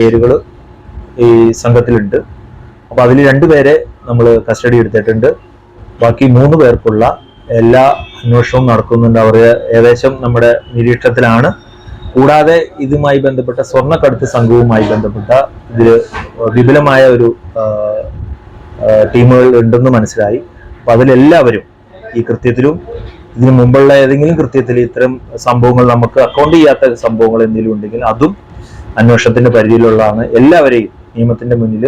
പേരുകൾ ഈ സംഘത്തിലുണ്ട്. അപ്പോൾ അതിൽ രണ്ടുപേരെ നമ്മൾ കസ്റ്റഡി എടുത്തിട്ടുണ്ട്. ബാക്കി മൂന്ന് പേർക്കുള്ള എല്ലാ അന്വേഷണവും നടക്കുന്നുണ്ട്. അവർ ഏകദേശം നമ്മുടെ നിരീക്ഷണത്തിലാണ്. കൂടാതെ ഇതുമായി ബന്ധപ്പെട്ട സ്വർണക്കടത്ത് സംഘവുമായി ബന്ധപ്പെട്ട ഇതിൽ വിപുലമായ ഒരു ടീമുകൾ ഉണ്ടെന്ന് മനസ്സിലായി. അപ്പൊ അതിലെല്ലാവരും ഈ കൃത്യത്തിലും ഇതിനു മുമ്പുള്ള ഏതെങ്കിലും കൃത്യത്തിൽ ഇത്തരം സംഭവങ്ങൾ നമുക്ക് അക്കൗണ്ട് ചെയ്യാത്ത സംഭവങ്ങൾ എന്തെങ്കിലും ഉണ്ടെങ്കിൽ അതും അന്വേഷണത്തിന്റെ പരിധിയിലുള്ളതാണ്. എല്ലാവരെയും നിയമത്തിന്റെ മുന്നിൽ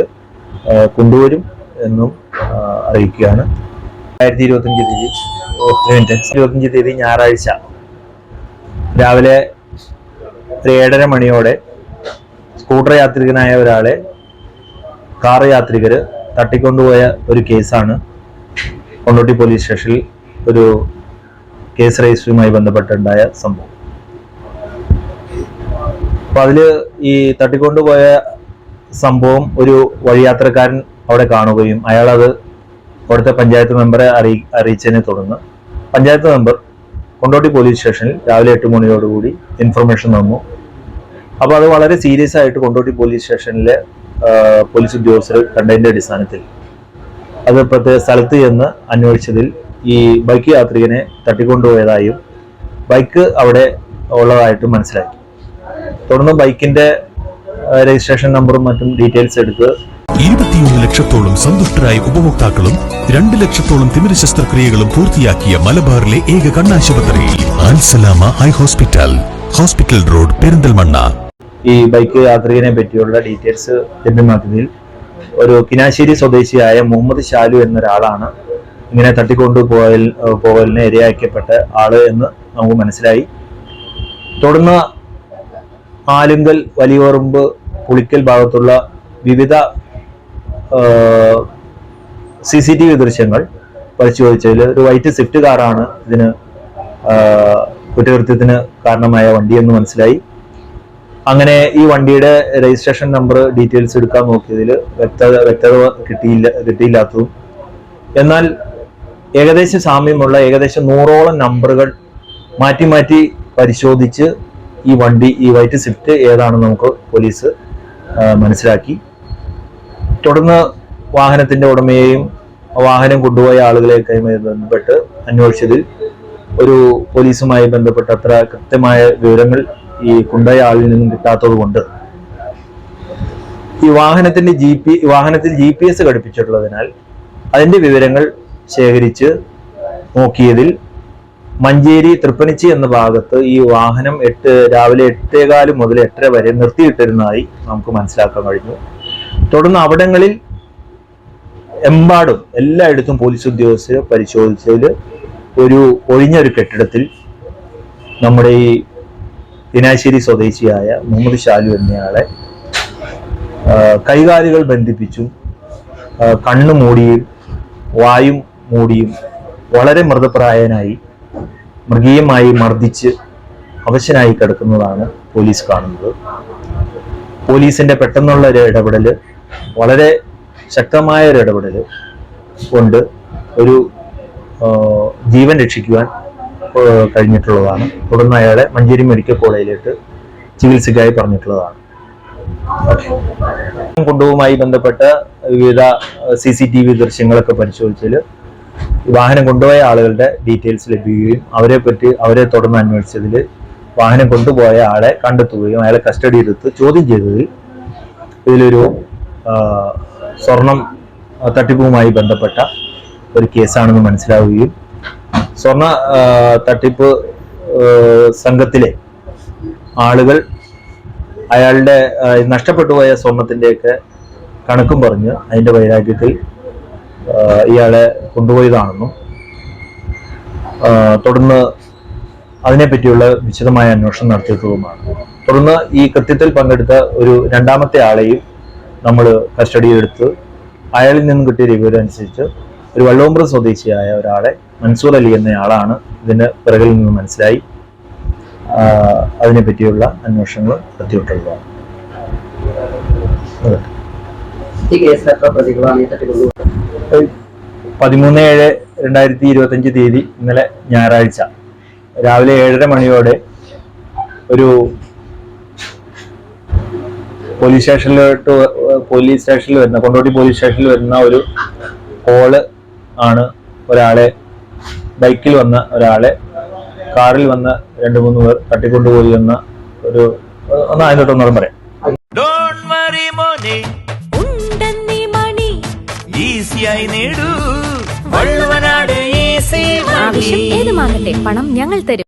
കൊണ്ടുവരും എന്നും അറിയിക്കുകയാണ്. രണ്ടായിരത്തി ഇരുപത്തിയഞ്ച് തീയതി ഇരുപത്തിയഞ്ച് തീയതി ഞായറാഴ്ച. രാവിലെ ഒരു ഏഴര മണിയോടെ സ്കൂട്ടർ യാത്രികനായ ഒരാളെ കാർ യാത്രികർ തട്ടിക്കൊണ്ടുപോയ ഒരു കേസാണ്. കൊണ്ടോട്ടി പോലീസ് സ്റ്റേഷനിൽ ഒരു കേസ് രജിസ്റ്ററുമായി ബന്ധപ്പെട്ടുണ്ടായ സംഭവം. അപ്പൊ അതിൽ ഈ തട്ടിക്കൊണ്ടുപോയ സംഭവം ഒരു വഴിയാത്രക്കാരൻ അവിടെ കാണുകയും അയാൾ അത് അവിടുത്തെ പഞ്ചായത്ത് മെമ്പറെ അറിയി അറിയിച്ചതിനെ തുടർന്ന് പഞ്ചായത്ത് മെമ്പർ കൊണ്ടോട്ടി പോലീസ് സ്റ്റേഷനിൽ രാവിലെ എട്ട് മണിയോടുകൂടി ഇൻഫർമേഷൻ തന്നു. അപ്പോൾ അത് വളരെ സീരിയസ് ആയിട്ട് കൊണ്ടോട്ടി പോലീസ് സ്റ്റേഷനിലെ പോലീസ് ഉദ്യോഗസ്ഥർ കണ്ടതിന്റെ അടിസ്ഥാനത്തിൽ അത് പ്രത്യേക സ്ഥലത്ത് ചെന്ന് അന്വേഷിച്ചതിൽ ഈ ബൈക്ക് യാത്രികനെ തട്ടിക്കൊണ്ടുപോയതായും ബൈക്ക് അവിടെ ഉള്ളതായിട്ടും മനസ്സിലാക്കി തുടർന്ന് ബൈക്കിന്റെ രജിസ്ട്രേഷൻ നമ്പറും മറ്റും ഡീറ്റെയിൽസ് എടുത്ത് ഇരുപത്തിയൊന്ന് ലക്ഷത്തോളം സന്തുഷ്ടരായ ഉപഭോക്താക്കളും രണ്ട് ലക്ഷത്തോളം തിമിര ശസ്ത്രക്രിയകളും പൂർത്തിയാക്കിയ മലബാറിലെ ഏക കണ്ണാശുപത്രിയിൽ. ആൻസലാമ ഹൈ ഹോസ്പിറ്റൽ. Hospital road Perinthalmanna. ഈ ബൈക്ക് യാത്രികനെ പറ്റിയുള്ള ഡീറ്റെയിൽസ് ലഭ്യമാക്കുന്നതിൽ ഒരു കിനാശ്ശേരി സ്വദേശിയായ മുഹമ്മദ് ഷാലു എന്നൊരാളാണ് ഇങ്ങനെ തട്ടിക്കൊണ്ടു പോയൽ പോകലിന് ഇരയാക്കപ്പെട്ട ആൾ എന്ന് നമുക്ക് മനസ്സിലായി. തുടർന്ന് ആലുങ്കൽ വലിയോറുമ്പ് പുളിക്കൽ ഭാഗത്തുള്ള വിവിധ സി സി ടി വി ദൃശ്യങ്ങൾ പരിശോധിച്ചതിൽ ഒരു വൈറ്റ് സ്വിഫ്റ്റ് കാറാണ് ഇതിന് കുറ്റകൃത്യത്തിന് കാരണമായ വണ്ടി എന്ന് മനസ്സിലായി. അങ്ങനെ ഈ വണ്ടിയുടെ രജിസ്ട്രേഷൻ നമ്പർ ഡീറ്റെയിൽസ് എടുക്കാൻ നോക്കിയതിൽ വ്യക്തത വ്യക്തത കിട്ടിയില്ല കിട്ടിയില്ലാത്തതും. എന്നാൽ ഏകദേശം സാമ്യമുള്ള ഏകദേശം നൂറോളം നമ്പറുകൾ മാറ്റി മാറ്റി പരിശോധിച്ച് ഈ വണ്ടി ഈ വൈറ്റ് സ്വിഫ്റ്റ് ഏതാണെന്ന് നമുക്ക് പോലീസ് മനസ്സിലാക്കി. തുടർന്ന് വാഹനത്തിന്റെ ഉടമയെയും വാഹനം കൊണ്ടുപോയ ആളുകളെയൊക്കെയുമായി ബന്ധപ്പെട്ട് അന്വേഷിച്ചതിൽ ഒരു പോലീസുമായി ബന്ധപ്പെട്ട അത്ര കൃത്യമായ വിവരങ്ങൾ ഈ കൊണ്ടുപോയ ആളിൽ നിന്നും കിട്ടാത്തത് കൊണ്ട് ഈ വാഹനത്തിന്റെ ജി പി വാഹനത്തിൽ ജി പി എസ് ഘടിപ്പിച്ചിട്ടുള്ളതിനാൽ അതിന്റെ വിവരങ്ങൾ ശേഖരിച്ച് നോക്കിയതിൽ മഞ്ചേരി തൃപ്പനിച്ചി എന്ന ഭാഗത്ത് ഈ വാഹനം എട്ട് രാവിലെ എട്ടേകാൽ മുതൽ എട്ടര വരെ നിർത്തിയിട്ടിരുന്നതായി നമുക്ക് മനസ്സിലാക്കാൻ കഴിഞ്ഞു. തുടർന്ന് അവിടങ്ങളിൽ എമ്പാടും എല്ലായിടത്തും പോലീസ് ഉദ്യോഗസ്ഥർ പരിശോധിച്ചതിൽ ഒരു ഒഴിഞ്ഞ ഒരു കെട്ടിടത്തിൽ നമ്മുടെ ഈ ദിനാശ്ശേരി സ്വദേശിയായ മുഹമ്മദ് ഷാലു എന്നയാളെ കൈകാലുകൾ ബന്ധിപ്പിച്ചും കണ്ണു മൂടിയും വായും മൂടിയും വളരെ മൃതപ്രായനായി മൃഗീയമായി മർദ്ദിച്ച് അവശനായി കിടക്കുന്നതാണ് പോലീസ് കാണുന്നത്. പോലീസിന്റെ പെട്ടെന്നുള്ള ഒരു ഇടപെടൽ വളരെ ശക്തമായ ഒരു ഇടപെടൽ കൊണ്ട് ഒരു ജീവൻ രക്ഷിക്കുവാൻ കഴിഞ്ഞിട്ടുള്ളതാണ്. തുടർന്ന് അയാളെ മഞ്ചേരി മെഡിക്കൽ കോളേജിലേക്ക് ചികിത്സയ്ക്കായി പറഞ്ഞിട്ടുള്ളതാണ്. കൊണ്ടുപോകുമായി ബന്ധപ്പെട്ട വിവിധ സി സി ടി വി ദൃശ്യങ്ങളൊക്കെ പരിശോധിച്ചതിൽ വാഹനം കൊണ്ടുപോയ ആളുകളുടെ ഡീറ്റെയിൽസ് ലഭിക്കുകയും അവരെ പറ്റി അവരെ തുടർന്ന് അന്വേഷിച്ചതിൽ വാഹനം കൊണ്ടുപോയ ആളെ കണ്ടെത്തുകയും അയാളെ കസ്റ്റഡി എടുത്ത് ചോദ്യം ചെയ്തതിൽ ഇതിലൊരു സ്വർണം തട്ടിപ്പുമായി ബന്ധപ്പെട്ട ഒരു കേസാണെന്ന് മനസ്സിലാവുകയും സ്വർണ തട്ടിപ്പ് സംഘത്തിലെ ആളുകൾ അയാളുടെ നഷ്ടപ്പെട്ടു പോയ സ്വർണത്തിന്റെയൊക്കെ കണക്കും പറഞ്ഞ് അതിന്റെ വൈരാഗ്യത്തിൽ ഇയാളെ കൊണ്ടുപോയതാണെന്നും തുടർന്ന് അതിനെപ്പറ്റിയുള്ള വിശദമായ അന്വേഷണം നടത്തിയിട്ടുള്ളതുമാണ് തുടർന്ന് ഈ കൃത്യത്തിൽ പങ്കെടുത്ത ഒരു രണ്ടാമത്തെ ആളെയും നമ്മൾ കസ്റ്റഡിയിലെടുത്ത് അയാളിൽ നിന്നും കിട്ടിയ വിവരം അനുസരിച്ച് ഒരു വള്ളോമ്പ്ര സ്വദേശിയായ ഒരാളെ മൻസൂർ അലി എന്നയാളാണ് ഇതിന്റെ പിറകിൽ നിന്ന് മനസ്സിലായി അതിനെപ്പറ്റിയുള്ള അന്വേഷണങ്ങൾ നടത്തിയിട്ടുള്ളതാണ്. ഈ കേസിൽ എത്ര പ്രതികളാണ് ഈ തട്ടിക്കൊണ്ടുപോയത് പതിമൂന്ന് ഏഴ് രണ്ടായിരത്തി ഇരുപത്തി അഞ്ച് തീയതി ഇന്നലെ ഞായറാഴ്ച. രാവിലെ ഏഴര മണിയോടെ ഒരു പോലീസ് സ്റ്റേഷനിലോട്ട് പോലീസ് സ്റ്റേഷനിൽ വരുന്ന കൊണ്ടോട്ടി പോലീസ് സ്റ്റേഷനിൽ വരുന്ന ഒരു കോൾ ആണ് ഒരാളെ ബൈക്കിൽ വന്ന ഒരാളെ കാറിൽ വന്ന രണ്ട് മൂന്ന് പേർ തട്ടിക്കൊണ്ടുപോയി എന്ന ഒരു ഒന്ന് അതിന് തൊട്ടൊന്നും പറയാം. ഈസിയായി നേടൂ. ആവശ്യം ഏതുമാകട്ടെ പണം ഞങ്ങൾ തരും.